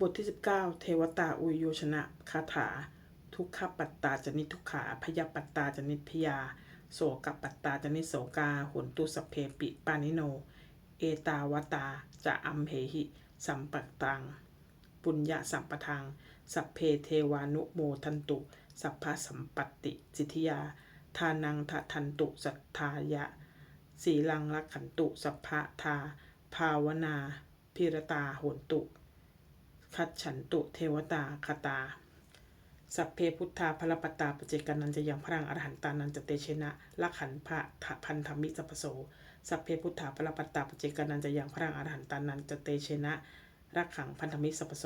บทที่ 19 เทวตาอุยโยชนะคาถา ทุกขปัตตาจนิทุกขาพยาปัตตาจนิพยา โสกปัตตาจนิโสกาหุนตุสเพปิปานิโน เอตาวตาจะอัมเหหิ สัมปัตตัง ปุญญาสัมปทางสัพเพเทวานุโมทันตุ สัพพสัมปติสิทธิยา ทานังทะทันตุสัทธายะ สีลังลักขันตุสัพพะทา ภาวนา พิรตาโหนตุ คัดฉันตุเทวตาคตา สัพเพพุทธาพลปตาปเจกานันจะยังพรังอรหันตานันจะเตเชนะลักขันพระพันธมิสัพโสสัพเพพุทธาพลปตาปเจกานันจะยังพรังอรหันตานันจะเตเชนะรักขังพันธมิสัพโส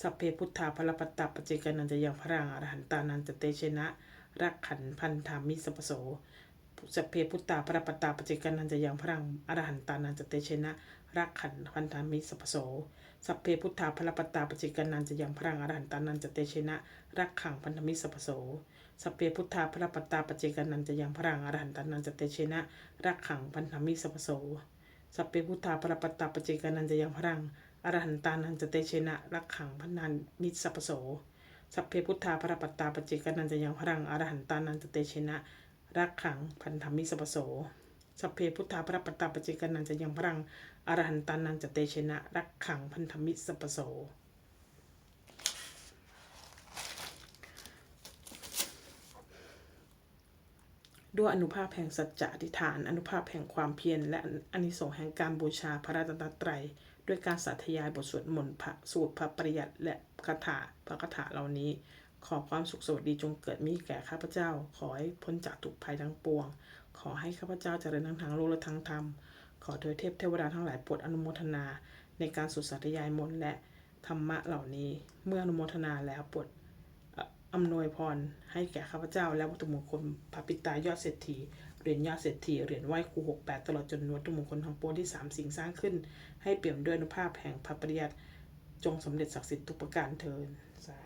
สัพเพพุทธาพลปตาปเจกานันจะยังพรังอรหันตานันจะเตเชนะรักขันพันธมิสัพโสสัพเพพุทธาพระปตาปเจกันันจะยังพรังอรหันตานันจะเตเชนะ รักขันพันธามิสัพโส สัพเพพุทธาพระปตาปเจกันันจะยังพรังอรหันตานันจะเตเชนะรักขังพันธมิสัพโส สัพเพพุทธาพระปตาปเจกันันจะยังพรังอรหันตานันจะเตเชนะรักขังพันธมิสัพโส สัพเพพุทธาพระปตาปเจกันันจะยังพรังอรหันตานันจะเตเชนะรักขังพันธามิสัพโสสัพเพพุทธาพระปตาปเจกนันจะยังพรังอรหันตานันจะเตเชนะรักขังพันธมิสัพโส สัพเพพุทธาพระปตาปเจกนันจะยังพรังอรหันตานันจะเตเชนะรักขังพันธมิสัพโสด้วยอนุภาพแห่งสัจจะอธิษฐาน อนุภาพแห่งความเพียรและอนิสงส์แห่งการบูชาพระรัตนตรัย ด้วยการสาธยายบทสวดมนต์พระสูตรพระปริยัติและคาถาพระคาถาเหล่านี้ ขอความสุขสวัสดีจงเกิดมีแก่ข้าพเจ้า ขอให้พ้นจากทุกภัยทั้งปวง ขอให้ข้าพเจ้าเจริญทั้งทางโลกและทางธรรม ขอโดยเทพเทวดาทั้งหลายโปรดอนุโมทนา ในการสุดสาธยายมนและธรรมะเหล่านี้ เมื่ออนุโมทนาแล้วโปรดอำนวยพรให้แก่ข้าพเจ้า และวัตถุมงคลพระปิตายอดเศรษฐีเหรียญยอดเศรษฐีเหรียญไหว้ครูหกแปดตลอดจนวัตถุมงคลทั้งปวงที่สามสิ่งสร้างขึ้น ให้เปี่ยมด้วยอนุภาพแห่งพระปริยัติจงสำเร็จศักดิ์สิทธิ์ทุกประการเทินสา